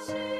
하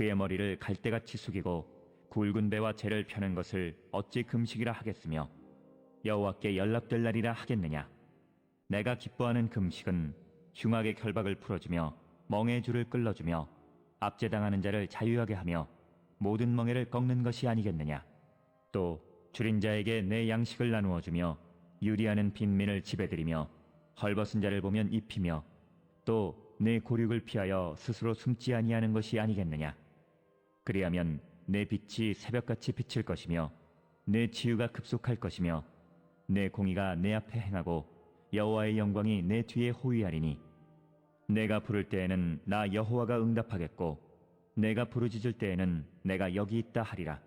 그의 머리를 갈대같이 숙이고 굵은 배와 재를 펴는 것을 어찌 금식이라 하겠으며 여호와께 연락될 날이라 하겠느냐? 내가 기뻐하는 금식은 흉악의 결박을 풀어주며 멍의 줄을 끌어주며 압제당하는 자를 자유하게 하며 모든 멍에를 꺾는 것이 아니겠느냐? 또 줄인 자에게 내 양식을 나누어 주며 유리하는 빈민을 지배드리며 헐벗은 자를 보면 입히며 또 내 고륙을 피하여 스스로 숨지 아니하는 것이 아니겠느냐 그리하면 내 빛이 새벽같이 비칠 것이며 내 치유가 급속할 것이며 내 공의가 내 앞에 행하고 여호와의 영광이 내 뒤에 호위하리니 내가 부를 때에는 나 여호와가 응답하겠고 내가 부르짖을 때에는 내가 여기 있다 하리라.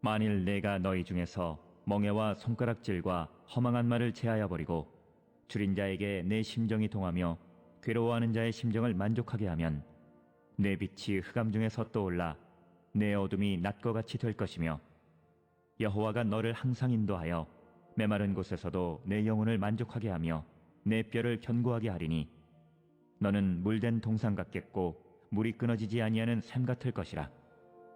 만일 내가 너희 중에서 멍에와 손가락질과 허망한 말을 제하여 버리고 줄인 자에게 내 심정이 동하며 괴로워하는 자의 심정을 만족하게 하면 내 빛이 흑암 중에서 떠올라 내 어둠이 낮과 같이 될 것이며 여호와가 너를 항상 인도하여 메마른 곳에서도 내 영혼을 만족하게 하며 내 뼈를 견고하게 하리니 너는 물된 동상 같겠고 물이 끊어지지 아니하는 샘 같을 것이라.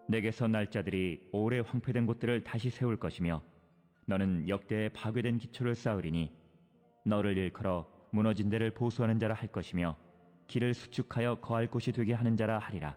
내게서 날짜들이 오래 황폐된 곳들을 다시 세울 것이며 너는 역대에 파괴된 기초를 쌓으리니 너를 일컬어 무너진 데를 보수하는 자라 할 것이며 길을 수축하여 거할 곳이 되게 하는 자라 하리라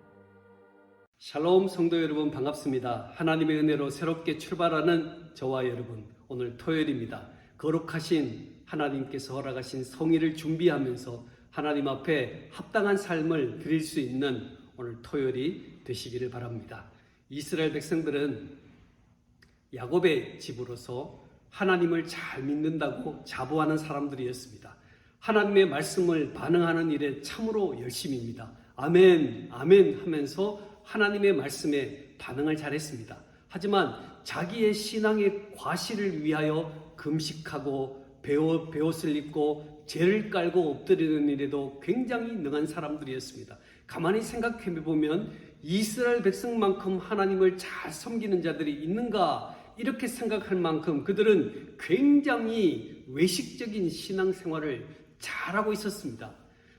샬롬 성도 여러분 반갑습니다. 하나님의 은혜로 새롭게 출발하는 저와 여러분 오늘 토요일입니다. 거룩하신 하나님께서 허락하신 성의를 준비하면서 하나님 앞에 합당한 삶을 드릴 수 있는 오늘 토요일이 되시기를 바랍니다. 이스라엘 백성들은 야곱의 집으로서 하나님을 잘 믿는다고 자부하는 사람들이었습니다. 하나님의 말씀을 반응하는 일에 참으로 열심입니다. 아멘, 아멘 하면서 하나님의 말씀에 반응을 잘했습니다. 하지만 자기의 신앙의 과실을 위하여 금식하고 배옷, 배옷을 입고 죄를 깔고 엎드리는 일에도 굉장히 능한 사람들이었습니다. 가만히 생각해 보면 이스라엘 백성만큼 하나님을 잘 섬기는 자들이 있는가 이렇게 생각할 만큼 그들은 굉장히 외식적인 신앙생활을 잘하고 있었습니다.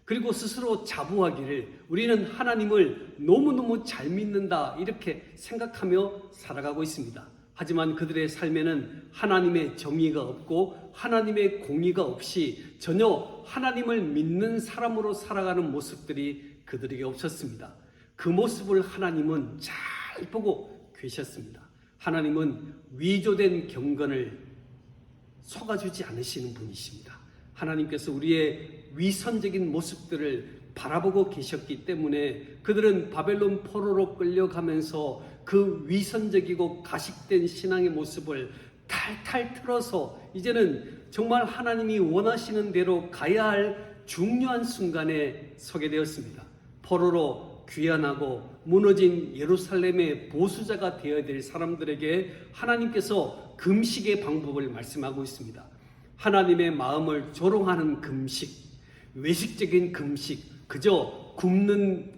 그리고 스스로 자부하기를 우리는 하나님을 너무너무 잘 믿는다 이렇게 생각하며 살아가고 있습니다. 하지만 그들의 삶에는 하나님의 정의가 없고 하나님의 공의가 없이 전혀 하나님을 믿는 사람으로 살아가는 모습들이 그들에게 없었습니다. 그 모습을 하나님은 잘 보고 계셨습니다. 하나님은 위조된 경건을 속아주지 않으시는 분이십니다. 하나님께서 우리의 위선적인 모습들을 바라보고 계셨기 때문에 그들은 바벨론 포로로 끌려가면서 그 위선적이고 가식된 신앙의 모습을 탈탈 틀어서 이제는 정말 하나님이 원하시는 대로 가야 할 중요한 순간에 서게 되었습니다. 포로로 귀환하고 무너진 예루살렘의 보수자가 되어야 될 사람들에게 하나님께서 금식의 방법을 말씀하고 있습니다. 하나님의 마음을 조롱하는 금식, 외식적인 금식, 그저 굶는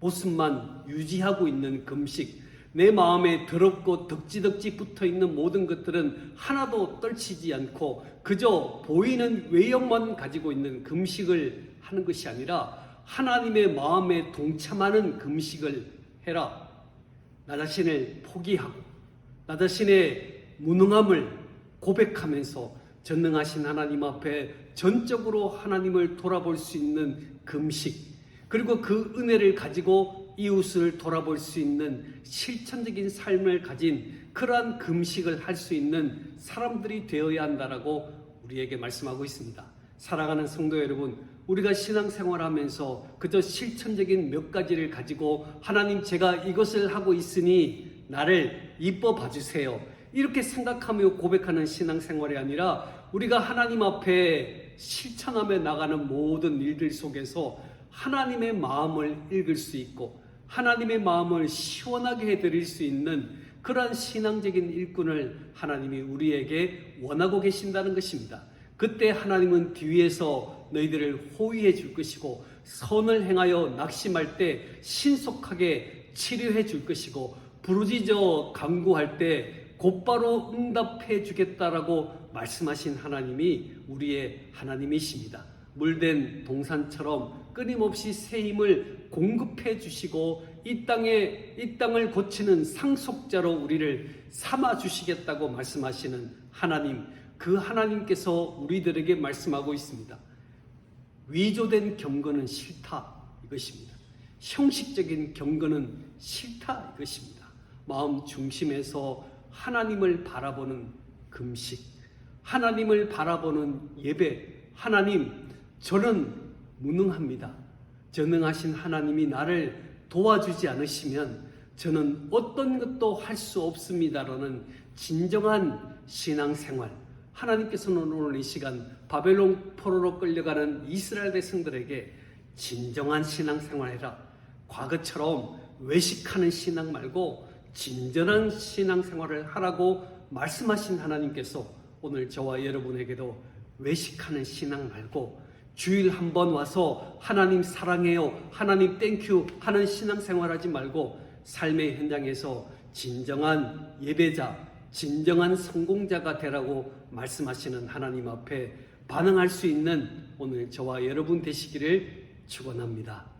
모습만 유지하고 있는 금식, 내 마음에 더럽고 덕지덕지 붙어 있는 모든 것들은 하나도 떨치지 않고 그저 보이는 외형만 가지고 있는 금식을 하는 것이 아니라 하나님의 마음에 동참하는 금식을 해라. 나 자신을 포기하고 나 자신의 무능함을 고백하면서 전능하신 하나님 앞에 전적으로 하나님을 돌아볼 수 있는 금식 그리고 그 은혜를 가지고 이웃을 돌아볼 수 있는 실천적인 삶을 가진 그러한 금식을 할 수 있는 사람들이 되어야 한다라고 우리에게 말씀하고 있습니다. 사랑하는 성도 여러분, 우리가 신앙생활하면서 그저 실천적인 몇 가지를 가지고 하나님 제가 이것을 하고 있으니 나를 이뻐 봐주세요. 이렇게 생각하며 고백하는 신앙생활이 아니라 우리가 하나님 앞에 실천하며 나가는 모든 일들 속에서 하나님의 마음을 읽을 수 있고 하나님의 마음을 시원하게 해드릴 수 있는 그러한 신앙적인 일꾼을 하나님이 우리에게 원하고 계신다는 것입니다. 그때 하나님은 뒤에서 너희들을 호위해 줄 것이고 선을 행하여 낙심할 때 신속하게 치료해 줄 것이고 부르짖어 강구할 때 곧바로 응답해 주겠다라고 말씀하신 하나님이 우리의 하나님이십니다. 물된 동산처럼 끊임없이 새 힘을 공급해 주시고 이 땅에 이 땅을 고치는 상속자로 우리를 삼아 주시겠다고 말씀하시는 하나님 그 하나님께서 우리들에게 말씀하고 있습니다. 위조된 경건은 싫다 이것입니다. 형식적인 경건은 싫다 이것입니다. 마음 중심에서 하나님을 바라보는 금식, 하나님을 바라보는 예배, 하나님, 저는 무능합니다. 전능하신 하나님이 나를 도와주지 않으시면 저는 어떤 것도 할 수 없습니다라는 진정한 신앙생활. 하나님께서는 오늘 이 시간 바벨론 포로로 끌려가는 이스라엘 백성들에게 진정한 신앙생활 해라. 과거처럼 외식하는 신앙 말고 진전한 신앙생활을 하라고 말씀하신 하나님께서 오늘 저와 여러분에게도 외식하는 신앙 말고 주일 한 번 와서 하나님 사랑해요, 하나님 땡큐 하는 신앙생활 하지 말고 삶의 현장에서 진정한 예배자, 진정한 성공자가 되라고 말씀하시는 하나님 앞에 반응할 수 있는 오늘 저와 여러분 되시기를 축원합니다.